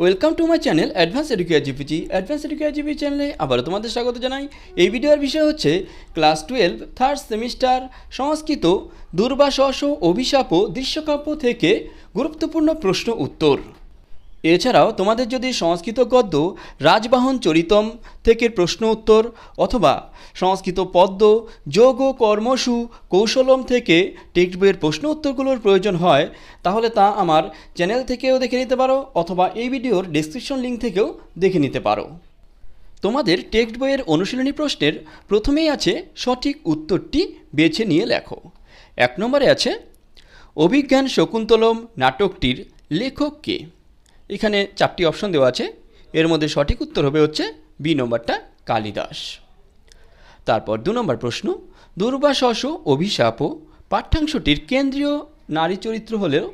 Welcome to my channel advance educare GPG advance educare GP চ্যানেলে আবারও তোমাদের স্বাগত জানাই। এই ভিডিওর বিষয় হচ্ছে class twelve third semester Sanskrit Durvasa অভিশাপ দৃশ্যকাব্য থেকে গুরুত্বপূর্ণ প্রশ্ন উত্তর। এছাড়াও তোমাদের যদি সংস্কৃত গদ্য, রাজবাহন চরিতম থেকে প্রশ্ন উত্তর অথবা সংস্কৃত পদ্য, যোগ ও কর্মসু কৌশলম থেকে টেক্সট বইয়ের প্রশ্ন উত্তরগুলোর প্রয়োজন হয়, তাহলে তা আমার চ্যানেল থেকেও দেখে নিতে পারো অথবা এই ভিডিওর ডেসক্রিপশন লিঙ্ক থেকেও দেখে নিতে পারো। তোমাদের টেক্সট বইয়ের অনুশীলনী প্রশ্নের প্রথমেই আছে সঠিক উত্তরটি বেছে নিয়ে লেখো। এক নম্বরে আছে, অভিজ্ঞান শকুন্তলম নাটকটির লেখক কে? এখানে চারটি অপশন দেওয়া আছে। এর মধ্যে সঠিক উত্তর হবে হচ্ছে বি নম্বরটা কালিদাস। তারপর দু নম্বর প্রশ্ন, দুর্বাসস অভিশাপ পাঠ্যাংশটির কেন্দ্রীয় নারী চরিত্র হলেও,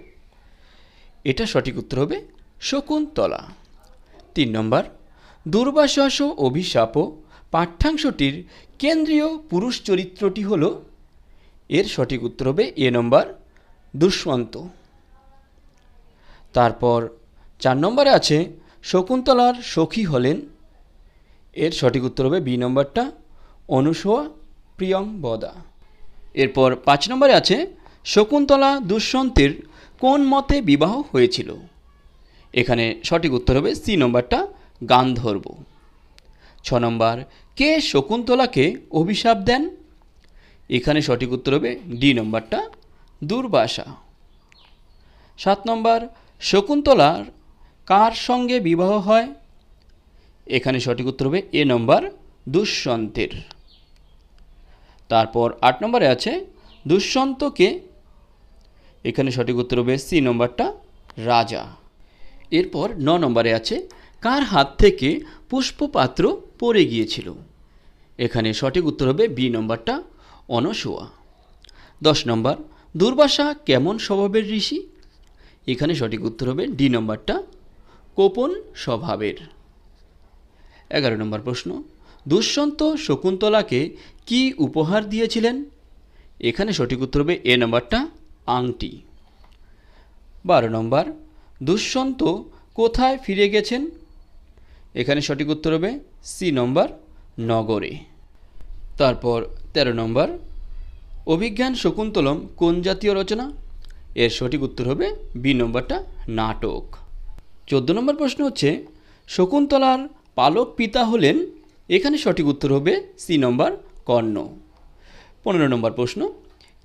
এটা সঠিক উত্তর হবে শকুন্তলা। তিন নম্বর, দুর্বাসস অভিশাপ পাঠ্যাংশটির কেন্দ্রীয় পুরুষ চরিত্রটি হল, এর সঠিক উত্তর হবে এ নম্বর দুষ্মন্ত। তারপর চার নম্বরে আছে, শকুন্তলার সখী হলেন। এর সঠিক উত্তর হবে বি নম্বরটা, অনুসোয়া প্রিয়ংবদা এরপর পাঁচ নম্বরে আছে, শকুন্তলা দুষ্যন্তের কোন মতে বিবাহ হয়েছিল? এখানে সঠিক উত্তর হবে সি নম্বরটা, গান্ধর্ব। ছ নম্বর, কে শকুন্তলাকে অভিশাপ দেন? এখানে সঠিক উত্তর হবে ডি নম্বরটা, দুর্বাসা। সাত নম্বর, শকুন্তলার কার সঙ্গে বিবাহ হয়? এখানে সঠিক উত্তর হবে এ নম্বর দুষ্যন্তের তারপর আট নম্বরে আছে দুষ্যন্তকে এখানে সঠিক উত্তর হবে সি নম্বরটা রাজা। এরপর ন নম্বরে আছে কার হাত থেকে পুষ্পপাত্র পড়ে গিয়েছিল? এখানে সঠিক উত্তর হবে বি নম্বরটা অনসোয়া দশ নম্বর, দুর্বাসা কেমন স্বভাবের ঋষি? এখানে সঠিক উত্তর হবে ডি নম্বরটা কোপন স্বভাবের। এগারো নম্বর প্রশ্ন, দুষ্যন্ত শকুন্তলাকে কি উপহার দিয়েছিলেন? এখানে সঠিক উত্তর হবে এ নম্বরটা আংটি। বারো নম্বর, দুষ্যন্ত কোথায় ফিরে গেছেন? এখানে সঠিক উত্তর হবে সি নম্বর নগরে। তারপর ১৩ নম্বর, অভিজ্ঞান শকুন্তলম কোন জাতীয় রচনা? এর সঠিক উত্তর হবে বি নম্বরটা নাটক। চোদ্দ নম্বর প্রশ্ন হচ্ছে, শকুন্তলার পালক পিতা হলেন, এখানে সঠিক উত্তর হবে সি নম্বর কর্ণ। পনেরো নম্বর প্রশ্ন,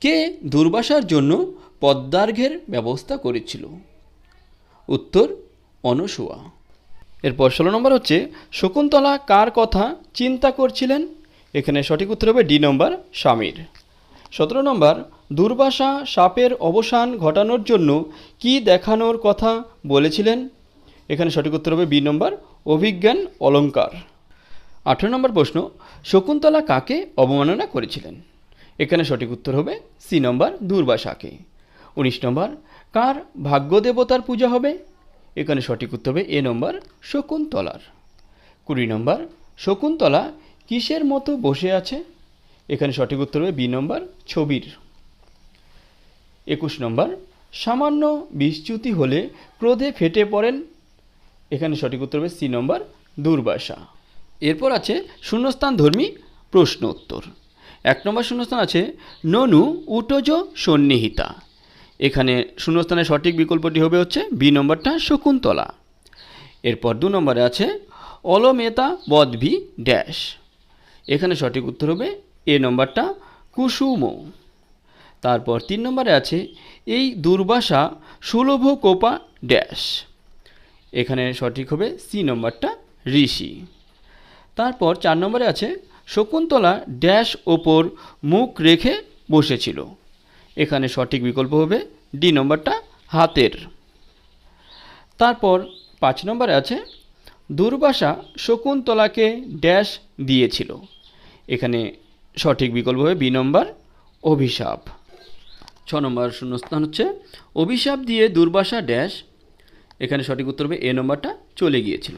কে দুর্বাসার জন্য পদ্মার্ঘের ব্যবস্থা করেছিল? উত্তর অনসুয়া এরপর ষোলো নম্বর হচ্ছে, শকুন্তলা কার কথা চিন্তা করছিলেন? এখানে সঠিক উত্তর হবে ডি নম্বর স্বামীর। সতেরো নম্বর, দুর্বাসা সাপের অবসান ঘটানোর জন্য কি দেখানোর কথা বলেছিলেন? এখানে সঠিক উত্তর হবে বি নম্বর, অভিজ্ঞান অলঙ্কার আঠেরো নম্বর প্রশ্ন, শকুন্তলা কাকে অবমাননা করেছিলেন? এখানে সঠিক উত্তর হবে সি নম্বর দুর্বাসাকে উনিশ নম্বর, কার ভাগ্য দেবতার পূজা হবে? এখানে সঠিক উত্তর হবে এ নম্বর, শকুন্তলার। কুড়ি নম্বর, শকুন্তলা কিসের মতো বসে আছে? এখানে সঠিক উত্তর হবে বি নম্বর, ছবির। একুশ নম্বর, সামান্য বিচ্যুতি হলে ক্রোধে ফেটে পড়েন এখানে সঠিক উত্তর হবে সি নম্বর দুর্বাসা। এরপর আছে শূন্যস্থান ধর্মী প্রশ্ন উত্তর এক নম্বর শূন্যস্থান আছে ননু উটজ সন্নিহিতা। এখানে শূন্যস্থানের সঠিক বিকল্পটি হবে হচ্ছে বি নম্বরটা শকুন্তলা। এরপর দু নম্বরে আছে অলমেতা বদভি ড্যাশ। এখানে সঠিক উত্তর হবে এ নম্বরটা কুসুম। তারপর তিন নম্বরে আছে এই দুর্বাসা সুলভ কোপা ড্যাশ। এখানে সঠিক হবে সি নম্বরটা ঋষি। তারপর চার নম্বরে আছে, শকুন্তলা ড্যাশ ওপর মুখ রেখে বসেছিল। এখানে সঠিক বিকল্প হবে ডি নম্বরটা হাতের। তারপর পাঁচ নম্বরে আছে, দুর্বাসা শকুন্তলাকে ড্যাশ দিয়েছিল। এখানে সঠিক বিকল্প হবে বি নম্বর অভিশাপ। ছ নম্বর শূন্যস্থান হচ্ছে, অভিশাপ দিয়ে দুর্বাসা ড্যাশ এখানে সঠিক উত্তর হবে, এ নম্বরটা চলে গিয়েছিল।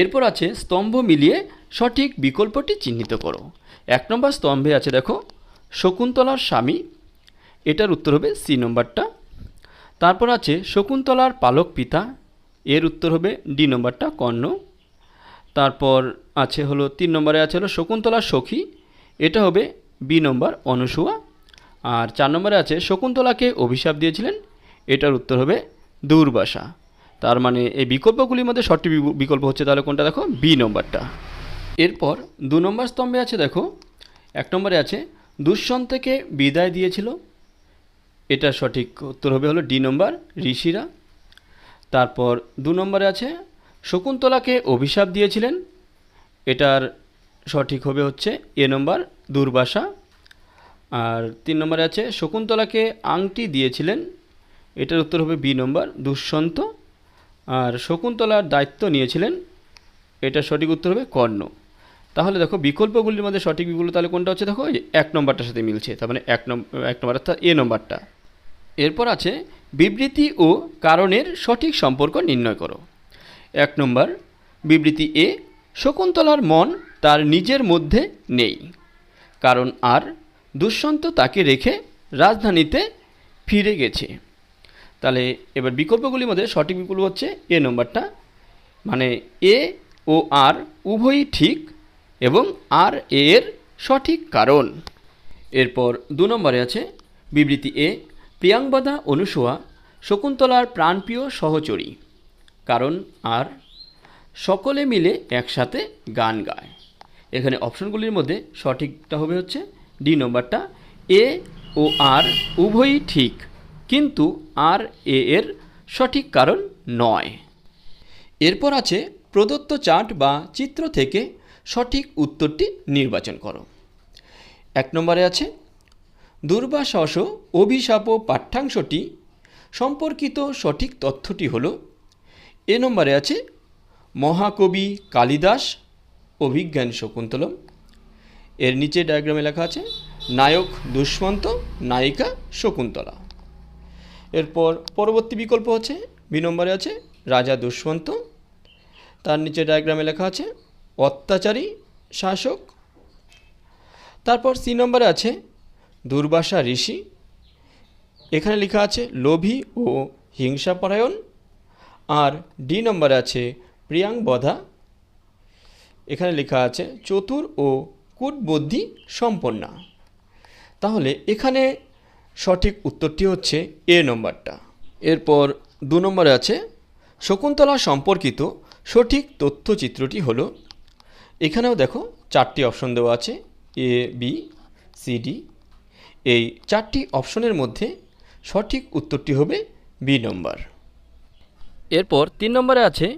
এরপর আছে স্তম্ভ মিলিয়ে সঠিক বিকল্পটি চিহ্নিত করো। এক নম্বর স্তম্ভে আছে দেখো, শকুন্তলার স্বামী, এটার উত্তর হবে সি নম্বরটা। তারপর আছে শকুন্তলার পালক পিতা, এর উত্তর হবে ডি নম্বরটা কর্ণ। তারপর আছে হলো, তিন নম্বরে আছে হলো শকুন্তলার সখী, এটা হবে বি নম্বর অনুসুয়া। আর চার নম্বরে আছে, শকুন্তলাকে অভিশাপ দিয়েছিলেন, এটার উত্তর হবে দুর্বাসা। তার মানে এই বিকল্পগুলির মধ্যে সঠিক বিকল্প হচ্ছে তাহলে কোনটা দেখো? বি নম্বরটা। এরপর দু নম্বর স্তম্ভে আছে দেখো, এক নম্বরে আছে দুষ্যন্তকে বিদায় দিয়েছিল। এটা সঠিক উত্তর হবে হলো ডি নম্বর, ঋষিরা। তারপর দু নম্বরে আছে, শকুন্তলাকে অভিশাপ দিয়েছিলেন। এটার সঠিক হবে হচ্ছে এ নম্বর, দুর্বাসা। আর তিন নম্বরে আছে, শকুন্তলাকে আংটি দিয়েছিলেন। এটার উত্তর হবে বি নম্বর দুষ্যন্ত আর শকুন্তলার দায়িত্ব নিয়েছিলেন, এটা সঠিক উত্তর হবে কর্ণ। তাহলে দেখো, বিকল্পগুলির মধ্যে সঠিক বিকল্প তাহলে কোনটা হচ্ছে? দেখো এক নম্বরটার সাথে মিলছে, তার মানে এক নম্বর এক নম্বর অর্থাৎ এ নম্বরটা। এরপর আছে, বিবৃতি ও কারণের সঠিক সম্পর্ক নির্ণয় করো। এক নম্বর, বিবৃতি এ, শকুন্তলার মন তার নিজের মধ্যে নেই। কারণ আর দুষ্যন্ত তাকে রেখে রাজধানীতে ফিরে গেছে। তাহলে এবার বিকল্পগুলির মধ্যে সঠিক বিকল্প হচ্ছে এ নম্বরটা। মানে এ ও আর উভয়ই ঠিক এবং আর এর সঠিক কারণ। এরপর দু নম্বরে আছে বিবৃতি এ প্রিয়াঙ্গদা অনুসোয়া শকুন্তলার প্রাণপ্রিয় সহচরী। কারণ আর সকলে মিলে একসাথে গান গায়। এখানে অপশনগুলির মধ্যে সঠিকটা হবে হচ্ছে ডি নম্বরটা। এ ও আর উভয়ই ঠিক কিন্তু আর এ এর সঠিক কারণ নয়। এরপর আছে প্রদত্ত চার্ট বা চিত্র থেকে সঠিক উত্তরটি নির্বাচন করো। এক নম্বরে আছে, দুর্বাসস অভিশাপ পাঠ্যাংশটি সম্পর্কিত সঠিক তথ্যটি হল, এ নম্বরে আছে, মহাকবি কালিদাস, অভিজ্ঞান শকুন্তলম, এর নিচে ডায়াগ্রামে লেখা আছে, নায়ক দুষ্মন্ত, নায়িকা শকুন্তলা। এরপর পরবর্তী বিকল্প হচ্ছে বি নম্বরে আছে, রাজা দুষ্মন্ত। তার নিচে ডায়াগ্রামে লেখা আছে, অত্যাচারী, শাসক। তারপর সি নম্বরে আছে, দুর্বাসা ঋষি। এখানে লেখা আছে, লোভী ও হিংসাপরায়ণ। আর ডি নম্বরে আছে, প্রিয়াঙ্গবধা। এখানে লেখা আছে, চতুর ও কূটবুদ্ধি সম্পন্না। তাহলে এখানে সঠিক উত্তরটি হচ্ছে এ নম্বরটা। এরপর দু নম্বরে আছে, শকুন্তলা সম্পর্কিত সঠিক তথ্যচিত্রটি হলো, এখানেও দেখো চারটি অপশন দেওয়া আছে, এ, বি, সি, ডি। এই চারটি অপশনের মধ্যে সঠিক উত্তরটি হবে বি নম্বর। এরপর তিন নম্বরে আছে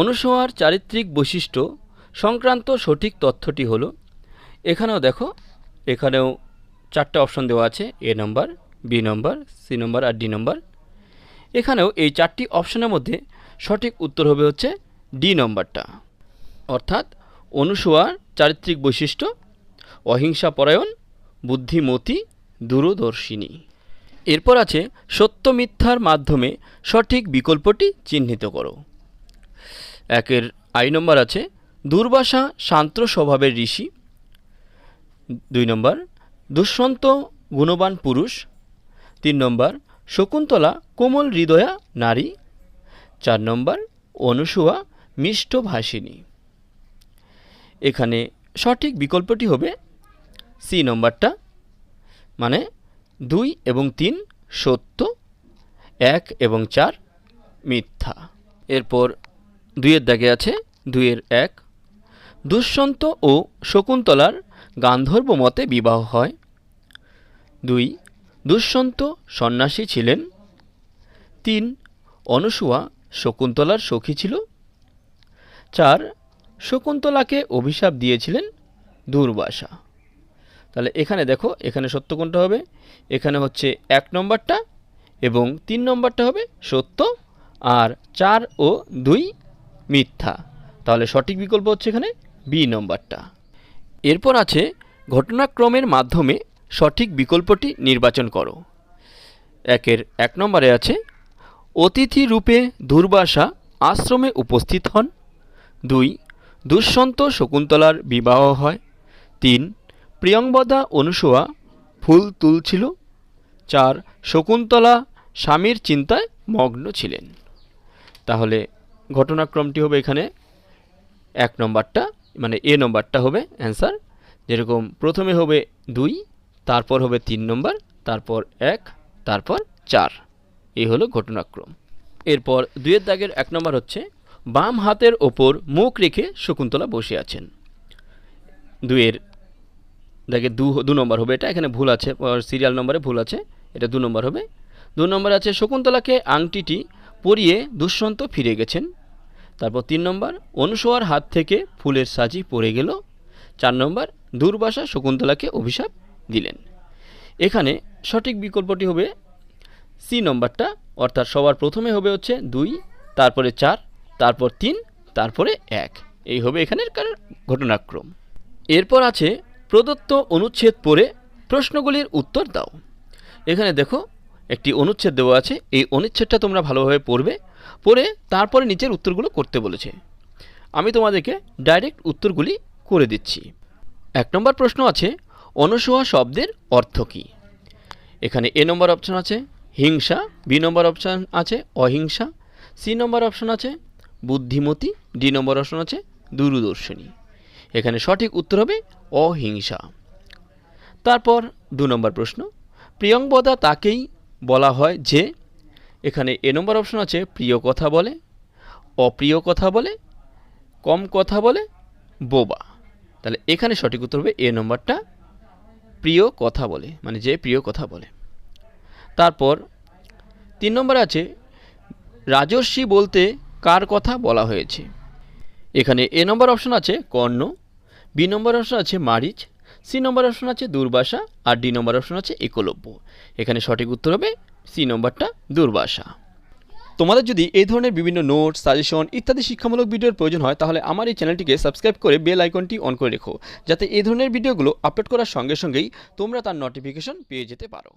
অনুসোয়ার চারিত্রিক বৈশিষ্ট্য সংক্রান্ত সঠিক তথ্যটি হলো, এখানেও দেখো, এখানেও চারটে অপশন দেওয়া আছে A number B number C number R D number এখানেও এই চারটি অপশনের মধ্যে সঠিক উত্তর হবে হচ্ছে ডি নম্বরটা অর্থাৎ অনুসোয়ার চারিত্রিক বৈশিষ্ট্য, অহিংসা পরায়ণ, বুদ্ধিমতী, দূরদর্শিনী। এরপর আছে সত্য মিথ্যার মাধ্যমে সঠিক বিকল্পটি চিহ্নিত করো। একের আই নম্বর আছে, দুর্বাসা শান্ত স্বভাবের ঋষি। দুই নম্বর দুষ্যন্ত গুণবান পুরুষ। তিন নম্বর, শকুন্তলা, কোমল হৃদয়া, নারী। চার নম্বর, অনুসুয়া মিষ্টভাষিনী এখানে সঠিক বিকল্পটি হবে সি নম্বরটা মানে দুই এবং তিন সত্য, এক এবং চার মিথ্যা। এরপর দুইয়ের দাগে আছে, দুইয়ের এক। দুষ্যন্ত ও শকুন্তলার গান্ধর্ব মতে বিবাহ হয়। দুই, দুষ্যন্ত সন্ন্যাসী ছিলেন। তিন অনুসুয়া শকুন্তলার সখী ছিল। চার, শকুন্তলাকে অভিশাপ দিয়েছিলেন দুর্বাসা। তাহলে এখানে দেখো, এখানে সত্য কোনটা হবে? এখানে হচ্ছে এক নম্বরটা এবং তিন নম্বরটা হবে সত্য আর চার ও দুই মিথ্যা। তাহলে সঠিক বিকল্প হচ্ছে এখানে বি নম্বরটা। এরপর আছে, ঘটনাক্রমের মাধ্যমে সঠিক বিকল্পটি নির্বাচন করো। একের এক নম্বরে আছে, অতিথি রূপে দুর্বাসা আশ্রমে উপস্থিত হন। দুই দুষ্যন্ত শকুন্তলার বিবাহ হয়। তিন প্রিয়ংবদা অনুসোয়া ফুল তুলছিল। চার, শকুন্তলা স্বামীর চিন্তায় মগ্ন ছিলেন। তাহলে ঘটনাক্রমটি হবে এখানে। এক নম্বরটা মানে এ নম্বরটা হবে অ্যান্সার যেরকম প্রথমে হবে দুই, তারপর হবে তিন নম্বর তারপর এক, তারপর চার। এই হলো ঘটনাক্রম। এরপর দুয়ের দাগের এক নম্বর হচ্ছে, বাম হাতের ওপর মুখ রেখে শকুন্তলা বসে আছেন। দুয়ের দাগে দু দু নম্বর হবে এটা, এখানে ভুল আছে সিরিয়াল নম্বরে ভুল আছে, এটা দু নম্বর হবে। দু নম্বর আছে শকুন্তলাকে আংটিটি পরিয়ে দুষ্যন্ত ফিরে গেছেন। তারপর তিন নম্বর, অনুসোয়ার হাত থেকে ফুলের সাজি পড়ে গেল। চার নম্বর, দুর্বাসা শকুন্তলাকে অভিশাপ দিলেন। এখানে সঠিক বিকল্পটি হবে সি নম্বরটা, অর্থাৎ সবার প্রথমে হবে হচ্ছে দুই, তারপরে চার, তারপর তিন, তারপরে এক। এই হবে এখানের ঘটনাক্রম। এরপর আছে প্রদত্ত অনুচ্ছেদ পড়ে প্রশ্নগুলির উত্তর দাও। এখানে দেখো একটি অনুচ্ছেদ দেওয়া আছে, এই অনুচ্ছেদটা তোমরা ভালোভাবে পড়বে। পড়ে তারপরে নিচের উত্তরগুলো করতে বলেছে। আমি তোমাদেরকে ডাইরেক্ট উত্তরগুলি করে দিচ্ছি। এক নম্বর প্রশ্ন আছে, অনসোয়া শব্দের অর্থ কী? এখানে এ নম্বর অপশন আছে, হিংসা। বি নম্বর অপশন আছে, অহিংসা। সি নম্বর অপশন আছে, বুদ্ধিমতী। ডি নম্বর অপশন আছে, দূরদর্শিনী। এখানে সঠিক উত্তর হবে, অহিংসা। তারপর দু নম্বর প্রশ্ন প্রিয়ঙ্বদা তাকেই বলা হয় যে, এখানে এ নম্বর অপশন আছে, প্রিয় কথা বলে, অপ্রিয় কথা বলে, কম কথা বলে, বোবা। তাহলে এখানে সঠিক উত্তর হবে এ নম্বরটা প্রিয় কথা বলে মানে যে প্রিয় কথা বলে। তারপর তিন নম্বর আছে রাজস্বী বলতে কার কথা বলা হয়েছে? এখানে এ নম্বর অপশন আছে কর্ণ, বি নম্বর অপশন আছে মারিচ সি নম্বর অপশন আছে দুর্বাসা আর ডি নম্বর অপশন আছে একলব্য। এখানে সঠিক উত্তর হবে সি নম্বরটা দুর্বাসা। তোমাদের যদি এই ধরনের বিভিন্ন নোট, সাজেশন ইত্যাদি শিক্ষামূলক ভিডিওর প্রয়োজন হয়, তাহলে আমার এই চ্যানেলটিকে সাবস্ক্রাইব করে বেল আইকনটি অন করে রেখো, যাতে এই ধরনের ভিডিওগুলো আপলোড করার সঙ্গে সঙ্গেই তোমরা তার নোটিফিকেশন পেয়ে যেতে পারো।